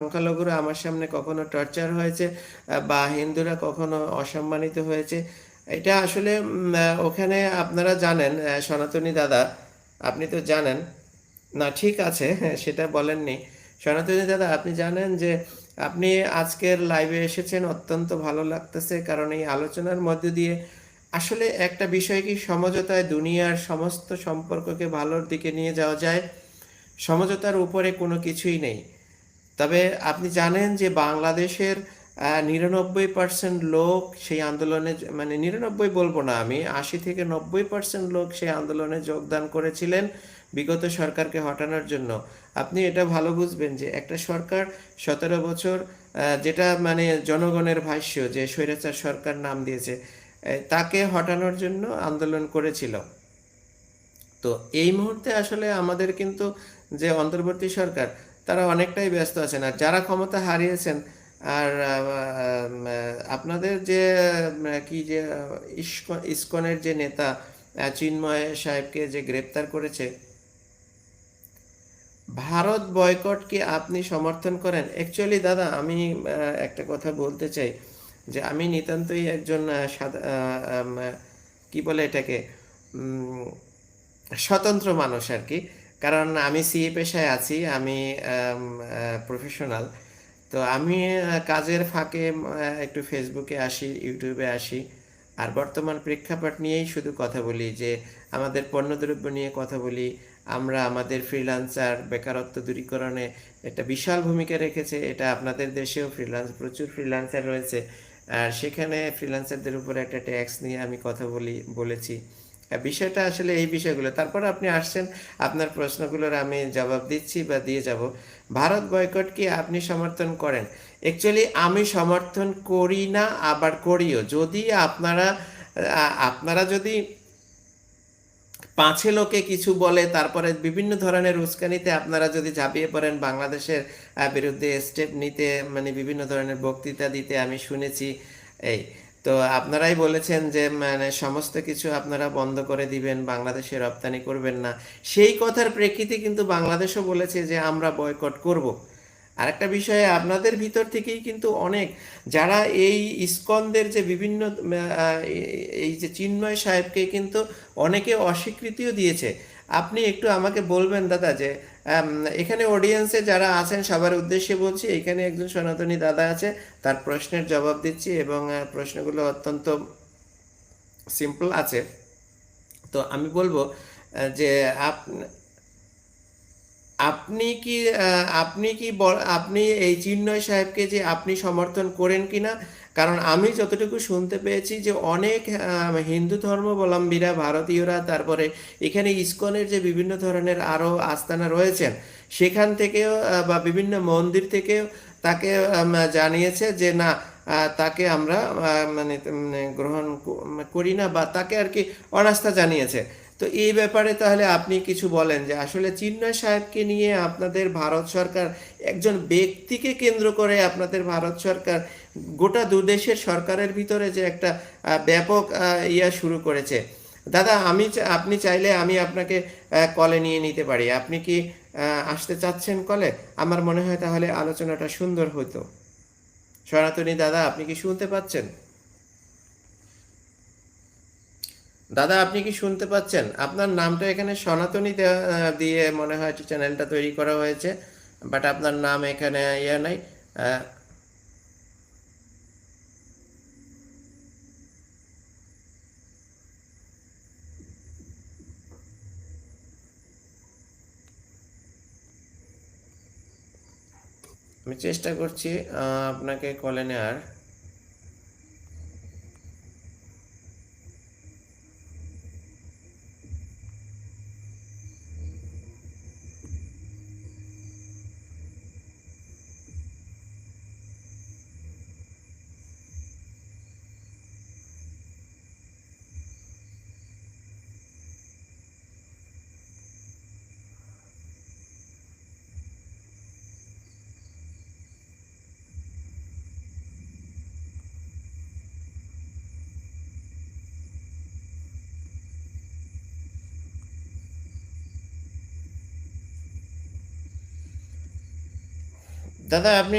সংখ্যালঘুরা আমার সামনে কখনো টর্চার হয়েছে বা হিন্দুরা কখনো অসম্মানিত হয়েছে। এটা আসলে ওখানে আপনারা জানেন সনাতনী দাদা আপনি তো জানেন। না ঠিক আছে হ্যাঁ, সেটা বলেননি। সনাতনী দাদা আপনি জানেন যে আপনি আজকের লাইভে এসেছেন অত্যন্ত ভালো লাগতেছে কারণ এই আলোচনার মধ্য দিয়ে আসলে একটা বিষয় কি সমঝোতায় দুনিয়ার সমস্ত সম্পর্ককে ভালোর দিকে নিয়ে যাওয়া যায় সমঝোতার উপরে কোনো কিছুই নেই। তবে আপনি জানেন যে বাংলাদেশের নিরানব্বই পার্সেন্ট লোক সেই আন্দোলনে মানে নিরানব্বই বলব না আমি, আশি থেকে নব্বই পার্সেন্ট লোক সেই আন্দোলনে যোগদান করেছিলেন বিগত সরকারকে হটানোর জন্য। আপনি এটা ভালো বুঝবেন যে একটা সরকার সতেরো বছর যেটা মানে জনগণের ভাষ্য যে স্বৈরাচার সরকার নাম দিয়েছে তাকে হটানোর জন্য আন্দোলন করেছিল। তো এই মুহূর্তে আসলে আমাদের কিন্তু যে অন্তর্বর্তী সরকার তারা অনেকটাই ব্যস্ত আছেন। আর যারা ক্ষমতা হারিয়েছেন, আর আপনাদের যে কি যে ইস্কন ইস্কনের যে নেতা চিন্ময় সাহেবকে যে গ্রেপ্তার করেছে, ভারত বয়কট কি আপনি সমর্থন করেন? অ্যাকচুয়ালি দাদা, আমি একটা কথা বলতে চাই, যে আমি নিতান্তই একজন কি বলে এটাকে স্বতন্ত্র মানুষ আর কি। কারণ আমি সিএ পেশায় আছি, আমি প্রফেশনাল তো আমি কাজের ফাঁকে একটু ফেসবুকে আসি ইউটিউবে আসি। আর বর্তমান প্রেক্ষাপট নিয়েই শুধু কথা বলি যে, আমাদের পণ্যদ্রব্য নিয়ে কথা বলি। আমরা আমাদের ফ্রিল্যান্সার বেকারত্ব দূরীকরণে একটা বিশাল ভূমিকা রেখেছে। এটা আপনাদের দেশেও ফ্রিল্যান্স প্রচুর ফ্রিল্যান্সার রয়েছে। আর সেখানে ফ্রিল্যান্সারদের উপরে একটা ট্যাক্স নিয়ে আমি কথা বলি, বলেছি। বিষয়টা আসলে এই বিষয়গুলো। তারপর আপনি আসছেন, আপনার প্রশ্নগুলোর আমি জবাব দিচ্ছি বা দিয়ে যাব। ভারত বয়কট কি আপনি সমর্থন করেন? অ্যাকচুয়ালি আমি সমর্থন করি না, আবার করিও। যদি আপনারা আপনারা যদি পাঁচে লোকে কিছু বলে, তারপরে বিভিন্ন ধরনের উস্কানিতে আপনারা যদি ঝাঁপিয়ে পড়েন, বাংলাদেশের বিরুদ্ধে স্টেপ নিতে মানে বিভিন্ন ধরনের বক্তৃতা দিতে আমি শুনেছি, এই তো আপনারাই বলেছেন যে মানে সমস্ত কিছু আপনারা বন্ধ করে দিবেন, বাংলাদেশে রপ্তানি করবেন না। সেই কথার প্রেক্ষিতে কিন্তু বাংলাদেশও বলেছে যে, আমরা বয়কট করব। আরেকটা বিষয়ে আপনাদের ভিতর থেকেই কিন্তু অনেক, যারা এই ইস্কনদের যে বিভিন্ন এই- যে চিন্ময় সাহেবকে কিন্তু অনেকে অস্বীকৃতিও দিয়েছে। আপনি একটু আমাকে বলবেন দাদা যে এখানে অডিয়েন্সে যারা আছেন, সবার উদ্দেশ্যে বলছি, এখানে একজন সনাতনী দাদা আছে, তার প্রশ্নের জবাব দিচ্ছি এবং প্রশ্নগুলো অত্যন্ত সিম্পল আছে। তো আমি বলব যে আপ আপনি কি আপনি কি আপনি এই চিন্ময় সাহেবকে যে আপনি সমর্থন করেন কিনা? কারণ আমি যতটুকু শুনতে পেয়েছি যে অনেক হিন্দু ধর্মাবলম্বীরা, ভারতীয়রা, তারপরে এখানে ইসকনের যে বিভিন্ন ধরনের আরও আস্তানা রয়েছেন, সেখান থেকেও বা বিভিন্ন মন্দির থেকেও তাকে জানিয়েছে যে না তাকে আমরা মানে গ্রহণ করি না বা তাকে আর কি অনাস্থা জানিয়েছে। তো এই ব্যাপারে তাহলে আপনি কিছু বলেন যে আসলে চিন্ময় সাহেবকে নিয়ে আপনাদের ভারত সরকার, একজন ব্যক্তিকে কেন্দ্র করে আপনাদের ভারত সরকার গোটা দুদেশের সরকারের ভিতরে যে একটা ব্যাপক ইয়া শুরু করেছে। দাদা, আমি আপনি চাইলে আমি আপনাকে কলে নিয়ে নিতে পারি। আপনি কি আসতে চাচ্ছেন কলে? আমার মনে হয় তাহলে আলোচনাটা সুন্দর হতো। সনাতনী দাদা, আপনি কি শুনতে পাচ্ছেন? দাদা, আপনি কি শুনতে পাচ্ছেন? আপনার নামটা এখানে সনাতনী দেয়া- মনে হয় চ্যানেলটা তৈরি করা হয়েছে, বাট আপনার নাম এখানে ইয়ে নাই আমি চেষ্টা করছি আপনাকে কলে নেওয়ার দাদা আপনি